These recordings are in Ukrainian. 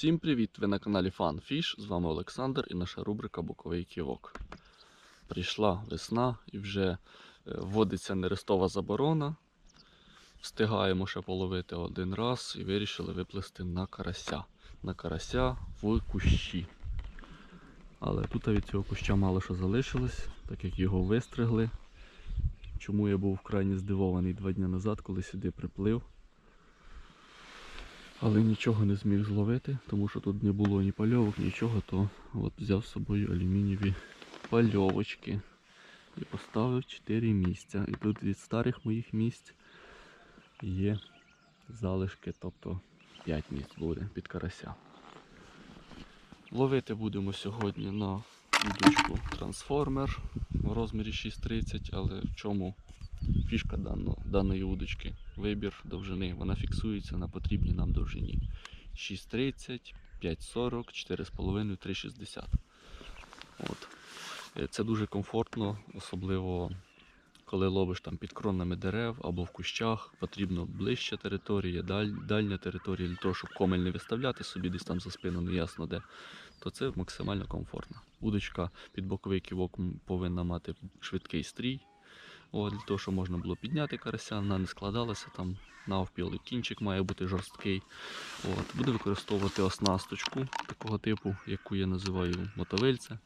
Всім привіт! Ви на каналі FunFish, з вами Олександр і наша рубрика Боковий ківок. Прийшла весна і вже е, вводиться нерестова заборона. Встигаємо ще половити один раз і вирішили виплести на карася. На карася в кущі. Але тут від цього куща мало що залишилось, так як його вистригли. Чому я був вкрайні здивований два дні назад, коли сюди приплив. Але нічого не зміг зловити, тому що тут не було ні пальовок, нічого, то от взяв з собою алюмінієві пальовочки і поставив 4 місця. І тут від старих моїх місць є залишки, тобто 5 місць буде під карася. Ловити будемо сьогодні на удочку трансформер в розмірі 6,30, але в чому фішка даного, даної удочки? Вибір довжини, вона фіксується на потрібній нам довжині. 6,30, 5,40, 4,5, 3,60. От. Е, Це дуже комфортно, особливо коли ловиш там під кронами дерев або в кущах, потрібно ближча територія, даль, дальня територія для того, щоб комель не виставляти собі десь там за спину, не ясно де, то це максимально комфортно. Удочка під боковий ківок повинна мати швидкий стрій. От, для того, щоб можна було підняти карася, вона не складалася там навпіл, і кінчик має бути жорсткий. От, буду використовувати оснасточку такого типу, яку я називаю мотовильце.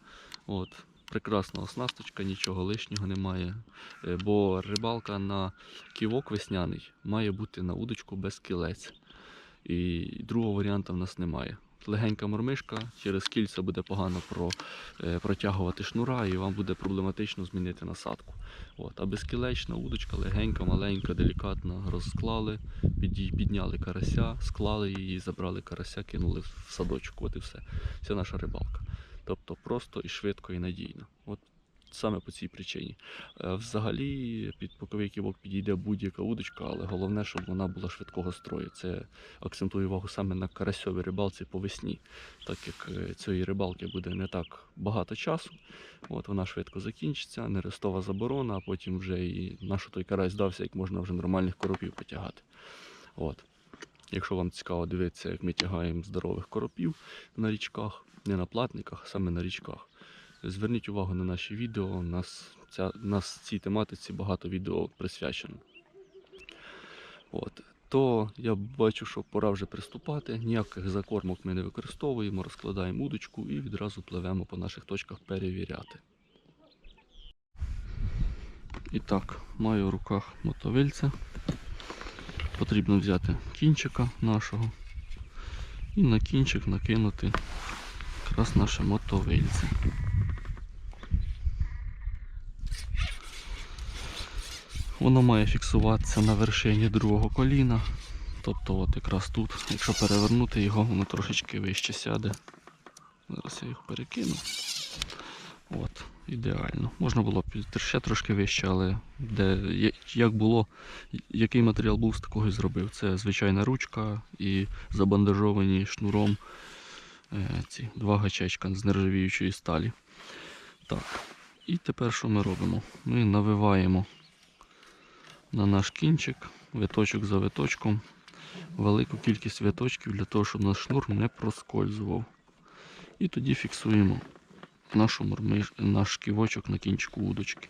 От, прекрасна оснасточка, нічого лишнього немає. Е, Бо рибалка на ківок весняний має бути на удочку без кілець. І другого варіанту в нас немає. Легенька мормишка, через кільця буде погано про, е, протягувати шнура, і вам буде проблематично змінити насадку. От, а безкілечна удочка, легенька, маленька, делікатна, розклали, під, підняли карася, склали її, забрали карася, кинули в садочок. От і все. Вся наша рибалка. Тобто просто і швидко, і надійно. От саме по цій причині. Е, Взагалі під боковий ківок підійде будь-яка удочка, але головне, щоб вона була швидкого строю. Це акцентую увагу саме на карасьовій рибалці по весні, так як е, цієї рибалки буде не так багато часу. От вона швидко закінчиться, нерестова заборона, а потім вже і наш той карась здався, як можна вже нормальних коропів потягати. От. Якщо вам цікаво дивитися, як ми тягаємо здорових коропів на річках, не на платниках, а саме на річках. Зверніть увагу на наші відео. У нас, ця, у нас цій тематиці багато відео присвячено. От. То я бачу, що пора вже приступати. Ніяких закормок ми не використовуємо, розкладаємо удочку і відразу пливемо по наших точках перевіряти. І так, маю в руках мотовильця. Потрібно взяти кінчика нашого і на кінчик накинути якраз наше мотовильце. Воно має фіксуватися на вершині другого коліна. Тобто от якраз тут, якщо перевернути його, воно трошечки вище сяде. Зараз я їх перекину. От, ідеально. Можна було б ще трошки вище, але де, як було, який матеріал був, з такого і зробив. Це звичайна ручка і забандажовані шнуром е, ці два гачечка з нержавіючої сталі. Так. І тепер що ми робимо? Ми навиваємо на наш кінчик, виточок за виточком, велику кількість виточків для того, щоб наш шнур не проскользував. І тоді фіксуємо нашу мормиш, наш ківочок на кінчику удочки.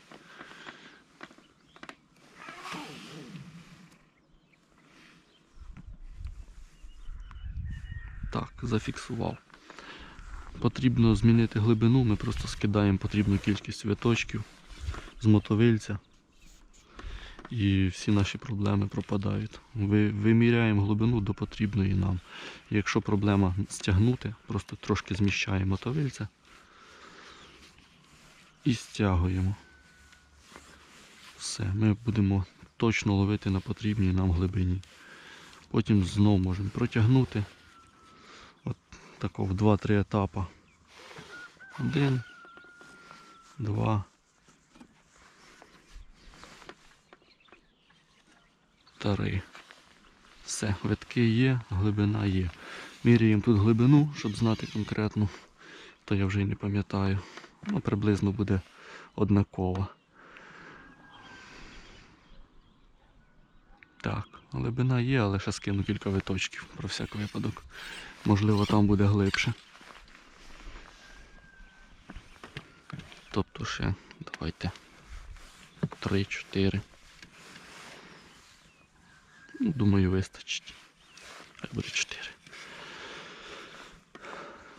Так, зафіксував. Потрібно змінити глибину, ми просто скидаємо потрібну кількість виточків з мотовильця. І всі наші проблеми пропадають. Ви, виміряємо глибину до потрібної нам. Якщо проблема стягнути, просто трошки зміщаємо мотовильця і стягуємо. Все, ми будемо точно ловити на потрібній нам глибині. Потім знову можемо протягнути. От тако в 2-3 етапи. Один, два. Три. Все, витки є, глибина є. Міряємо тут глибину, щоб знати конкретно, то я вже й не пам'ятаю. Ну, приблизно буде однакова. Так, Глибина є, але ще скину кілька виточків про всяк випадок. Можливо, там буде глибше. Тобто ще, давайте. 3-4. Ну, думаю, вистачить. Хай буде 4.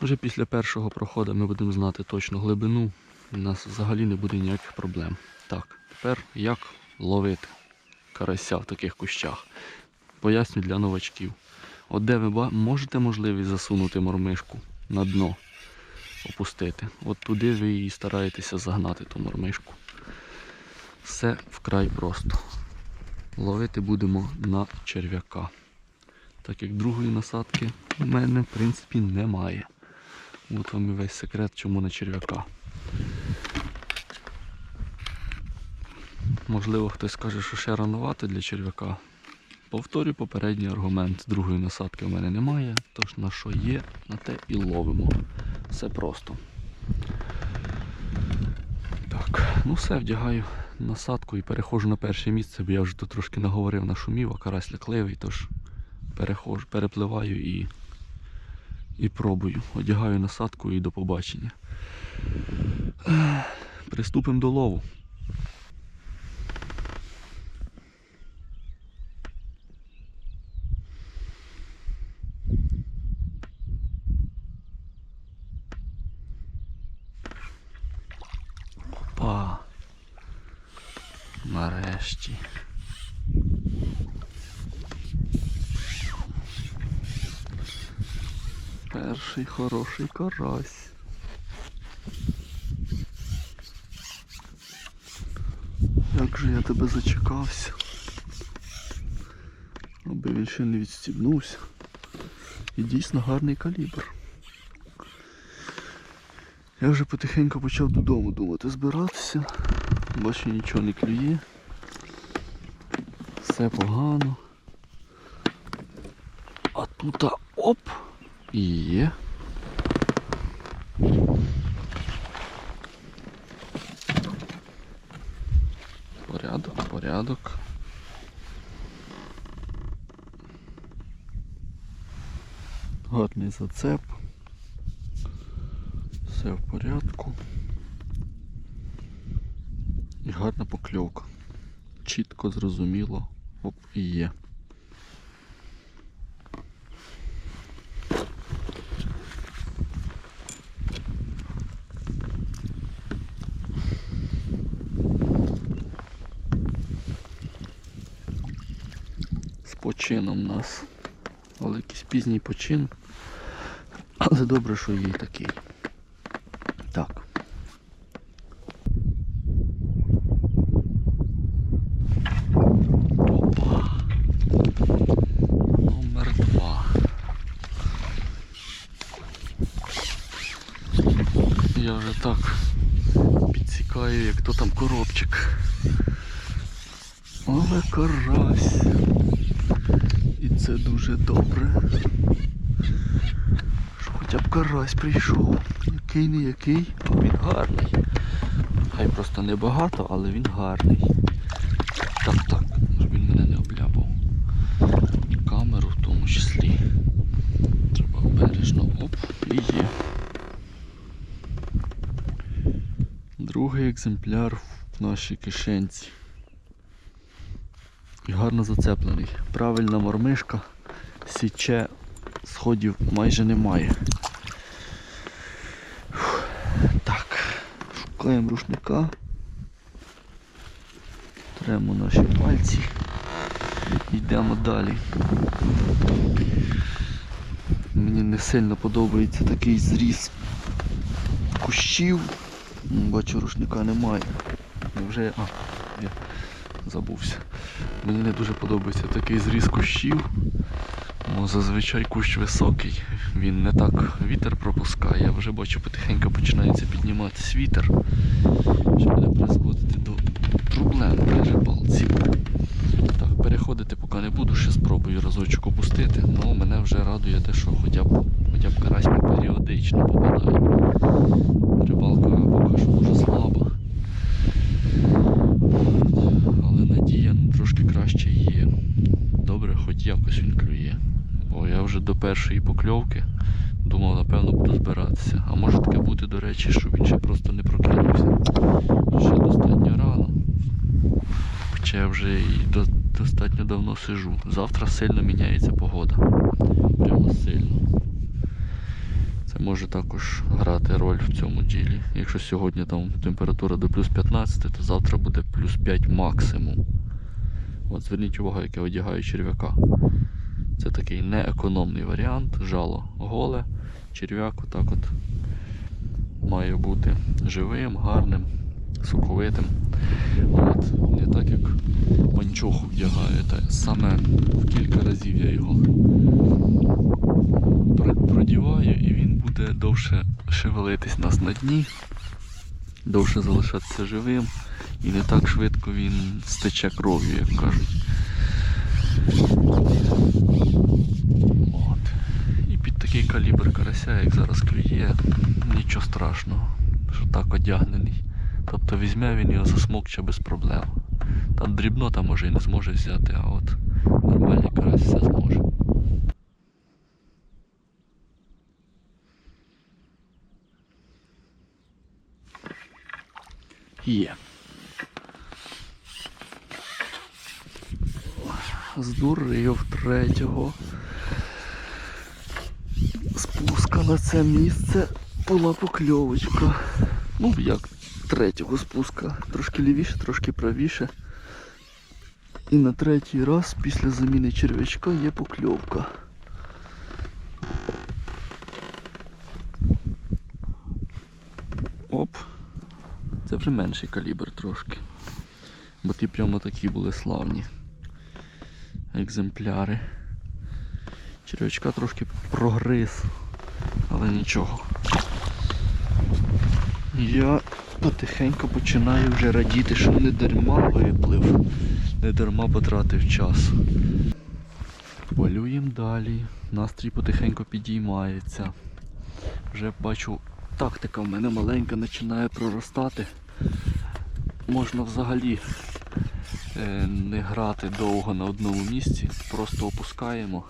Вже після першого проходу ми будемо знати точну глибину. У нас взагалі не буде ніяких проблем. Так, тепер як ловити карася в таких кущах. Поясню для новачків. От де ви можете можливість засунути мормишку на дно, опустити. От туди ви її стараєтеся загнати ту мормишку. Все вкрай просто. Ловити будемо на черв'яка. Так як другої насадки у мене, в принципі, немає. От вам і весь секрет, чому на черв'яка. Можливо, хтось скаже, що ще ранувати для черв'яка. Повторю попередній аргумент. Другої насадки в мене немає, тож на що є, на те і ловимо. Все просто. Так, ну все, вдягаю насадку і перехожу на перше місце, бо я вже тут трошки наговорив на шумів, а карась лякливий, тож перехожу, перепливаю і, і пробую. Одягаю насадку і до побачення. Приступимо до лову. Опа. Нарешті. Перший хороший карась. Як же я тебе зачекався. Аби він ще не відстібнувся. І дійсно гарний калібр. Я вже потихеньку почав додому думати збиратися. Бачу нічого не клює. Все погано. А тут оп! І є. Порядок, порядок. Гарний зацеп. Все в порядку. І гарна покльовка. Чітко зрозуміло. Оп, і є. З почином у нас. Але якийсь пізній почин. Але добре, що є такий. Так. Опа. Номер два. Я вже так підсікаю, як то там коробчик. Але карась. І це дуже добре. Що хоча б карась прийшов. Який не який, а він гарний. Хай просто не багато, але він гарний. Так, так, щоб він мене не обляпав. І камеру в тому числі. Треба обережно. Оп, і є. Другий екземпляр в нашій кишенці. І гарно зацеплений. Правильна мормишка. Січе сходів майже немає. Так, шукаємо рушника. Тремо наші пальці. Йдемо далі. Мені не сильно подобається такий зріз кущів. Бачу, рушника немає. Вже. А, я забувся. Мені не дуже подобається такий зріз кущів. Ну, зазвичай кущ високий, він не так вітер пропускає. Я Вже бачу, потихеньку починається підніматися вітер, що буде призводити до проблем при рибалці. Так, переходити поки не буду, ще спробую разочок опустити. Ну, мене вже радує те, що хоча б, хоча б карась періодично попадає. Рибалка поки що дуже слаба. Але надія трошки краще є. Добре, хоч якось він клює. Бо я вже до першої покльовки думав, напевно, буду збиратися. А може таке бути, до речі, що він ще просто не прокинувся. Ще достатньо рано. Хоча я вже і до, достатньо давно сижу. Завтра сильно міняється погода. Прямо сильно. Це може також грати роль в цьому ділі. Якщо сьогодні там температура до плюс 15, то завтра буде плюс 5 максимум. От зверніть увагу, як я одягаю черв'яка. Це такий неекономний варіант, жало голе, черв'як отак от має бути живим, гарним, соковитим. От, не так як панчоху вдягаю. Та саме в кілька разів я його пр- продіваю і він буде довше шевелитись нас на дні, довше залишатися живим і не так швидко він стече кров'ю, як кажуть. От. І під такий калібр карася, як зараз клює, нічого страшного, що так одягнений. Тобто візьме він його засмокче без проблем. Там дрібнота може і не зможе взяти, а от нормальний карась все зможе. Є. Здурив третього. Спуска на це місце була покльовочка. Ну, як третього спуска. Трошки лівіше, трошки правіше. І на третій раз після заміни черв'ячка є покльовка. Оп. Це вже менший калібр трошки. Бо ті прямо такі були славні екземпляри. Черв'ячка трошки прогриз, але нічого. Я потихеньку починаю вже радіти, що не дарма виплив, не дарма потратив час. Полюємо далі. Настрій потихеньку підіймається. Вже бачу, тактика в мене маленька починає проростати. Можна взагалі е, не грати довго на одному місці, просто опускаємо.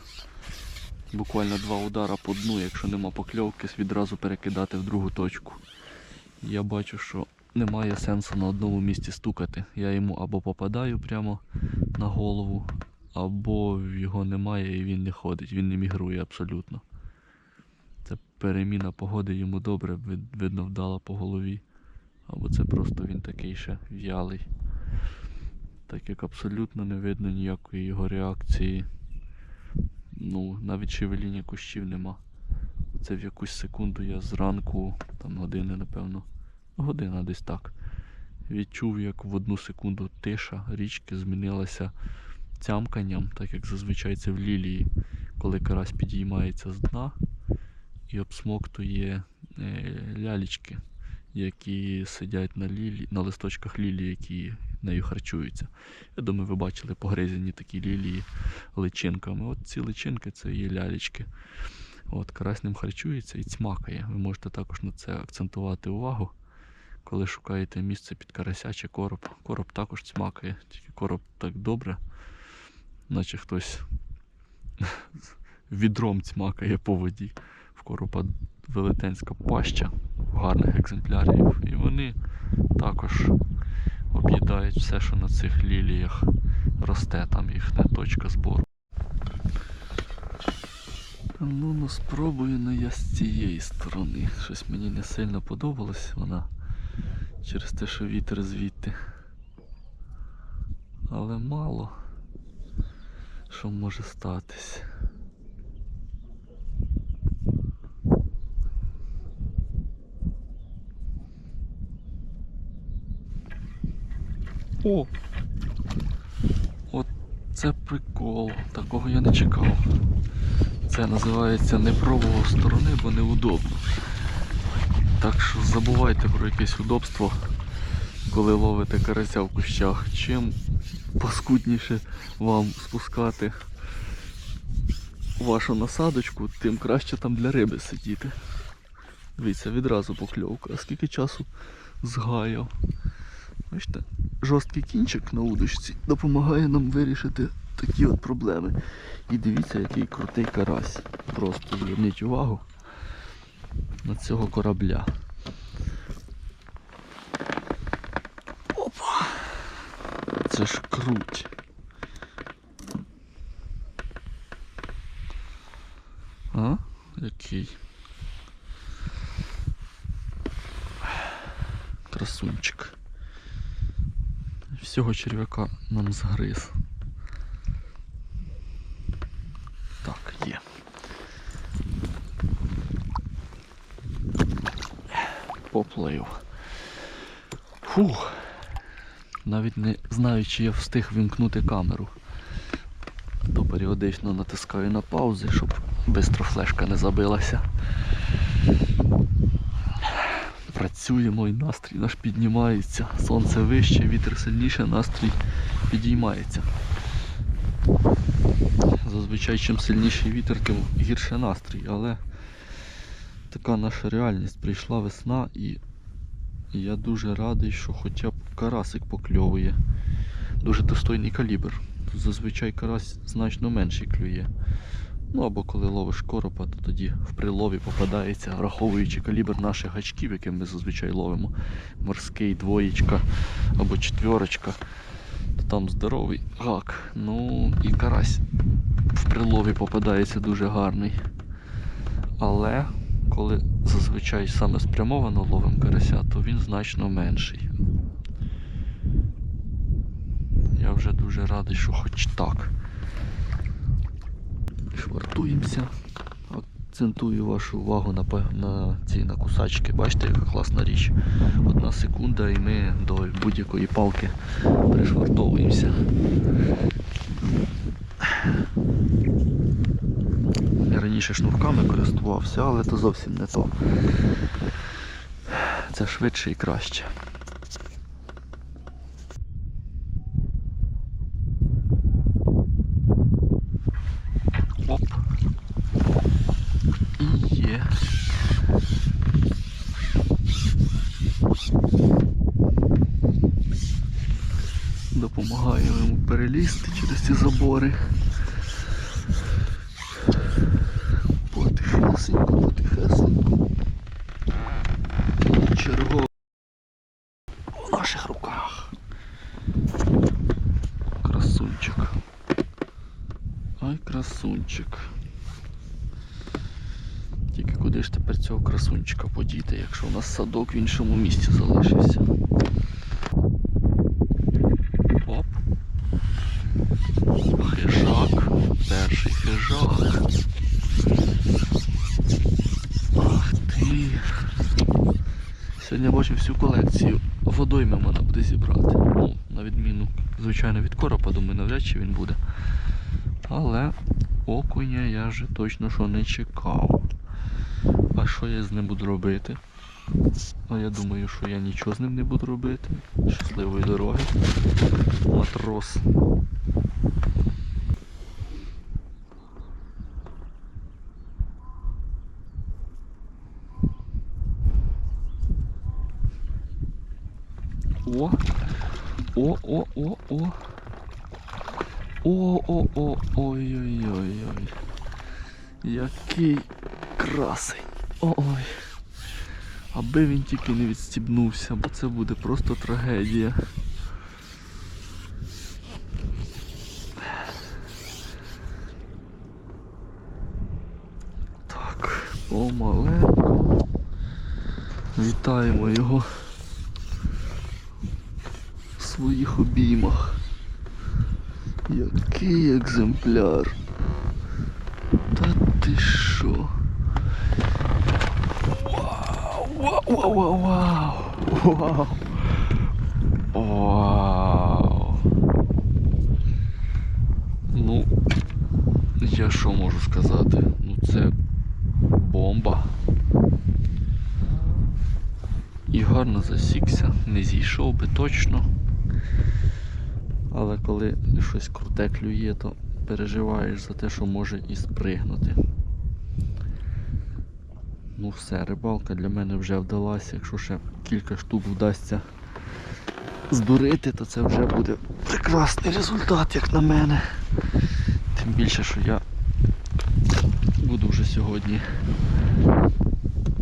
Буквально два удара по дну, якщо нема покльовки, відразу перекидати в другу точку. Я бачу, що немає сенсу на одному місці стукати. Я йому або попадаю прямо на голову, або його немає і він не ходить, він не мігрує абсолютно. Це переміна погоди йому добре видно вдала по голові. Або це просто він такий ще в'ялий. Так як абсолютно не видно ніякої його реакції. Ну, навіть шевеління кущів нема. Це в якусь секунду я зранку, там години, напевно, година десь так. Відчув, як в одну секунду тиша річки змінилася цямканням, так як зазвичай це в лілії, коли карась підіймається з дна і обсмоктує е, лялічки, які сидять на, лілі, на листочках лілії, які нею харчуються. Я думаю, ви бачили погризені такі лілії личинками. От ці личинки це є лялічки. От, карась харчується і цмакає. Ви можете також на це акцентувати увагу, коли шукаєте місце під карася чи короб. Короб також цмакає, тільки короб так добре, наче хтось відром цмакає по воді. Короба велетенська паща гарних екземплярів. І вони також об'їдають все, що на цих ліліях росте, там їхня точка збору. Ну, ну спробую ну я з цієї сторони. Щось мені не сильно подобалось вона через те, що вітер звідти. Але мало що може статись. О! От це прикол. Такого я не чекав. Це називається не пробував сторони, бо неудобно. Так що забувайте про якесь удобство, коли ловите карася в кущах. Чим паскудніше вам спускати вашу насадочку, тим краще там для риби сидіти. Дивіться, відразу покльовка. А скільки часу згаяв. Бачите, жорсткий кінчик на удочці допомагає нам вирішити такі от проблеми. І дивіться, який крутий карась. Просто зверніть увагу на цього корабля. Опа! Це ж круть. А? Який? Красунчик. Всього черв'яка нам згриз. Так, є. Поплив. Фух. Навіть не знаю, чи я встиг вімкнути камеру. То періодично натискаю на паузи, щоб швидко флешка не забилася. Працюємо і настрій наш піднімається. Сонце вище, вітер сильніше, настрій підіймається. Зазвичай чим сильніший вітер, тим гірше настрій, але така наша реальність. Прийшла весна і я дуже радий, що хоча б карасик покльовує. Дуже достойний калібр. Зазвичай карась значно менший клює. Ну або коли ловиш коропа, то тоді в прилові попадається, враховуючи калібр наших гачків, яким ми зазвичай ловимо. Морський, двоєчка або четверочка. То там здоровий гак. Ну і карась в прилові попадається дуже гарний. Але коли зазвичай саме спрямовано ловим карася, то він значно менший. Я вже дуже радий, що хоч так. Швартуємося. Акцентую вашу увагу на, на ці на кусачки. Бачите, яка класна річ. Одна секунда і ми до будь-якої палки пришвартовуємося. Я раніше шнурками користувався, але то зовсім не то. Це швидше і краще. Оп. І є. Допомагаю йому перелізти через ці забори. Потихесенько, потихесенько. Черговий в наших руках. Красунчик. Ай, красунчик. Тільки куди ж тепер красунчика подіти, якщо у нас садок в іншому місці залишився. Оп. Хижак. Перший хижак. Ах ти. Сьогодні бачив всю колекцію водойми можна буде зібрати. Ну, на відміну, звичайно, від коропа, думаю, навряд чи він буде. Але окуня я вже точно що не чекав. Що я з ним буду робити? А я думаю, що я нічого з ним не буду робити. Щасливої дороги. Матрос. О! О, о, о, о. О, о, о, ой-ой-ой-ой. Який красень. Ой. Аби він тільки не відстібнувся, бо це буде просто трагедія. Так, помаленьку. Вітаємо його в своїх обіймах. Який екземпляр. Та ти що? Вау! Вау! Вау! Вау! Вау! Ну, я що можу сказати? Ну це бомба. І гарно засікся, не зійшов би точно. Але коли щось круте клює, то переживаєш за те, що може і спригнути. Ну все, рибалка для мене вже вдалася. Якщо ще кілька штук вдасться здурити, то це вже буде прекрасний результат, як на мене. Тим більше, що я буду вже сьогодні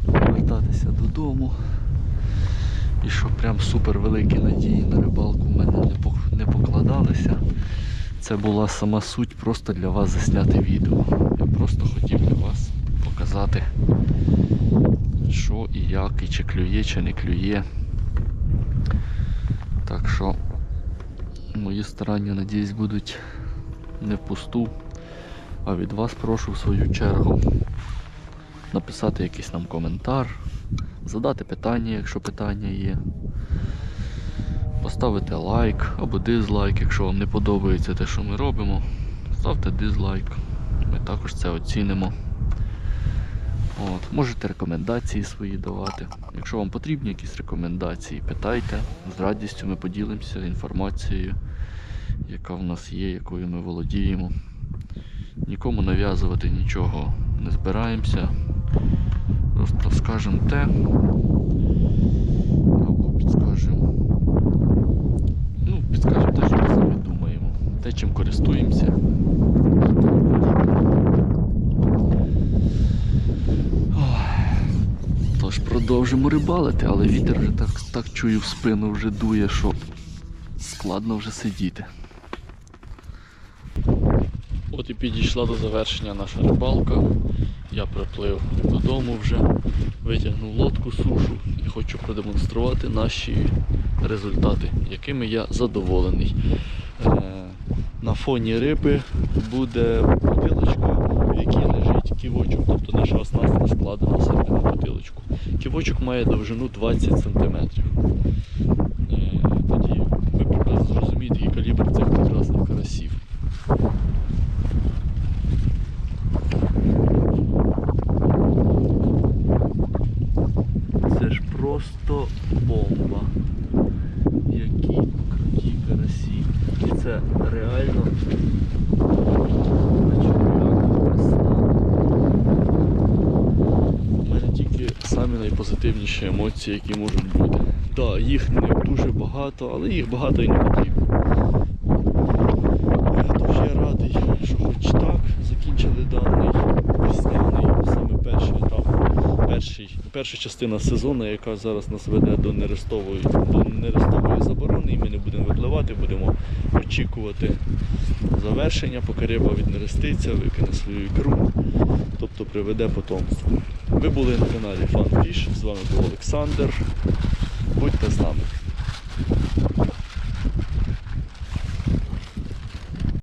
повертатися додому. І що прям супер великі надії на рибалку в мене не, покладалися. Це була сама суть просто для вас засняти відео. Я просто хотів для вас показати, що і як, і чи клює, чи не клює. Так що мої старання, надіюсь, будуть не впусту. А від вас прошу в свою чергу написати якийсь нам коментар, задати питання, якщо питання є. Поставити лайк або дизлайк, якщо вам не подобається те, що ми робимо. Ставте дизлайк. Ми також це оцінимо. От. Можете рекомендації свої давати. Якщо вам потрібні якісь рекомендації, питайте. З радістю ми поділимося інформацією, яка в нас є, якою ми володіємо. Нікому нав'язувати нічого не збираємося. Просто скажемо те. Або підскажемо. Ну, підскажемо те, що ми самі думаємо. Те, чим користуємося. Ой. Тож продовжимо рибалити, але вітер вже так, так чую в спину вже дує, що складно вже сидіти. От і підійшла до завершення наша рибалка. Я приплив додому вже, витягнув лодку сушу і хочу продемонструвати наші результати, якими я задоволений. Е, На фоні риби буде бутилочка, в якій лежить ківочок, наша оснастка складена на бутилочку. Ківочок має довжину 20 см. Тоді ви прекрасно зрозумієте, який калібр цих прекрасних карасів. Це ж просто бомба. Які круті карасі. І це реально нечувана краса. У мене тільки самі найпозитивніші емоції, які можуть бути. Так, їх не дуже багато, але їх багато і не потрібно. Я радий, що хоч так закінчили даний весняний, саме перший етап, перший, перша частина сезону, яка зараз нас веде до нерестової, до нерестової заборони, і ми не будемо випливати, будемо очікувати завершення, поки риба віднереститься, викине свою ікру, тобто приведе потомство. Ви були на каналі FunFish, з вами був Олександр. Будьте з нами.